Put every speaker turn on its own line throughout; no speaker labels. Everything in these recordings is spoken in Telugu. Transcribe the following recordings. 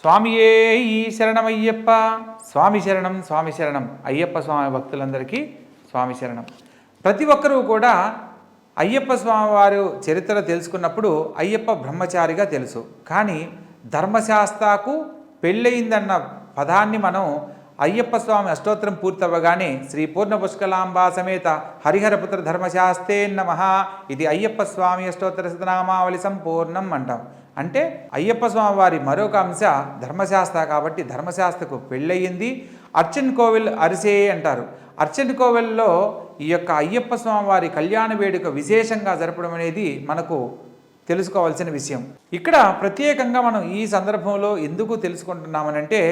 స్వామియే ఈ శరణమయ్యప్ప. స్వామి శరణం స్వామి శరణం. అయ్యప్ప స్వామి భక్తులందరికీ స్వామి శరణం. ప్రతి ఒక్కరూ కూడా అయ్యప్ప స్వామివారు చరిత్ర తెలుసుకున్నప్పుడు అయ్యప్ప బ్రహ్మచారిగా తెలుసు. కానీ ధర్మశాస్త్రకు పెళ్ళయిందన్న పదాన్ని మనం అయ్యప్ప స్వామి అష్టోత్తరం పూర్తవ్వగానే శ్రీ పూర్ణ పుష్కలాంబా సమేత హరిహరపుత్ర ధర్మశాస్త్రే నమ. ఇది అయ్యప్ప స్వామి అష్టోత్తర శతనామావళి సంపూర్ణం అంటాం. అంటే అయ్యప్ప స్వామి వారి మరొక అంశ ధర్మశాస్త్ర కాబట్టి ధర్మశాస్త్రకు పెళ్ళయింది. అర్చన్ కోవిల్ అరిసే అంటారు. అర్చన్ కోవిల్లో ఈ యొక్క అయ్యప్ప స్వామి వారి కళ్యాణ వేడుక విశేషంగా జరపడం అనేది మనకు తెలుసుకోవాల్సిన విషయం. ఇక్కడ ప్రత్యేకంగా మనం ఈ సందర్భంలో ఎందుకు తెలుసుకుంటున్నామనంటే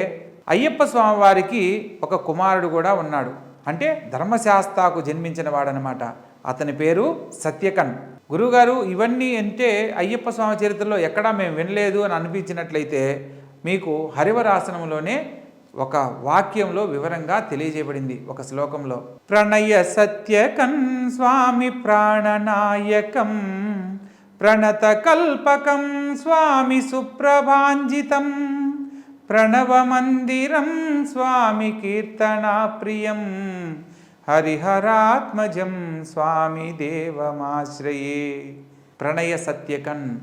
అయ్యప్ప స్వామి వారికి ఒక కుమారుడు కూడా ఉన్నాడు. అంటే ధర్మశాస్త్రకు జన్మించిన వాడనమాట అతని పేరు సత్యకన్. గురుగారు ఇవన్నీ అంటే అయ్యప్ప స్వామి చరిత్రలో ఎక్కడా మేము వినలేదు అని అనిపించినట్లయితే మీకు హరివరాసనంలోనే ఒక వాక్యంలో వివరంగా తెలియజేయబడింది ఒక శ్లోకంలో. ప్రణయ సత్యకన్ స్వామి ప్రాణనాయకం ప్రణత కల్పకం స్వామి సుప్రభాంజితం. ప్రణవమందిరం స్వామి కీర్తనా ప్రియం. హరిహరాత్మజం స్వామి దేవమాశ్రయే. ప్రణయ సత్యకన్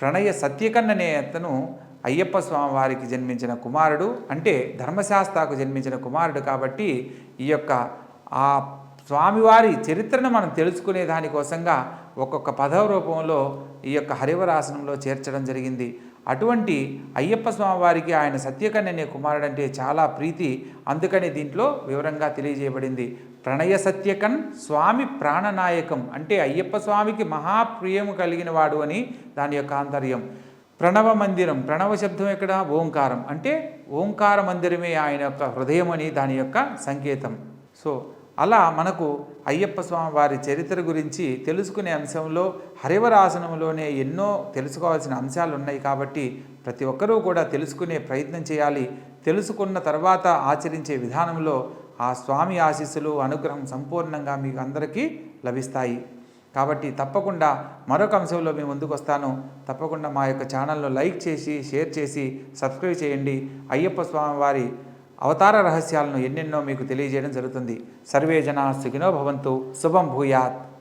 ప్రణయ సత్యకన్ అనే అతను అయ్యప్ప స్వామి వారికి జన్మించిన కుమారుడు. అంటే ధర్మశాస్త్రకు జన్మించిన కుమారుడు కాబట్టి ఈ యొక్క ఆ స్వామివారి చరిత్రను మనం తెలుసుకునే దానికోసంగా ఒక్కొక్క పదవ రూపంలో ఈ యొక్క హరివరాసనంలో చేర్చడం జరిగింది. అటువంటి అయ్యప్ప స్వామి వారికి ఆయన సత్యకన్యనే కుమారుడు అంటే చాలా ప్రీతి. అందుకని దీంట్లో వివరంగా తెలియజేయబడింది. ప్రణయ సత్యకన్ స్వామి ప్రాణనాయకం అంటే అయ్యప్ప స్వామికి మహాప్రియము కలిగిన వాడు అని దాని యొక్క ఆంతర్యం. ప్రణవ మందిరం ప్రణవ శబ్దం ఎక్కడ? ఓంకారం. అంటే ఓంకార మందిరమే ఆయన యొక్క హృదయం అని దాని యొక్క సంకేతం. సో అలా మనకు అయ్యప్ప స్వామి వారి చరిత్ర గురించి తెలుసుకునే అంశంలో హరివరాసనంలోనే ఎన్నో తెలుసుకోవాల్సిన అంశాలు ఉన్నాయి కాబట్టి ప్రతి ఒక్కరూ కూడా తెలుసుకునే ప్రయత్నం చేయాలి. తెలుసుకున్న తర్వాత ఆచరించే విధానంలో ఆ స్వామి ఆశీస్సులు అనుగ్రహం సంపూర్ణంగా మీకు అందరికీ లభిస్తాయి. కాబట్టి తప్పకుండా మరొక అంశంలో మేము ముందుకు వస్తాను. తప్పకుండా మా యొక్క ఛానల్ను లైక్ చేసి షేర్ చేసి సబ్స్క్రైబ్ చేయండి. అయ్యప్ప స్వామి వారి అవతార రహస్యాలను ఎన్నెన్నో మీకు తెలియజేయడం జరుగుతుంది. సర్వే జనా సుఖినో భవంతు. శుభం భూయాత్.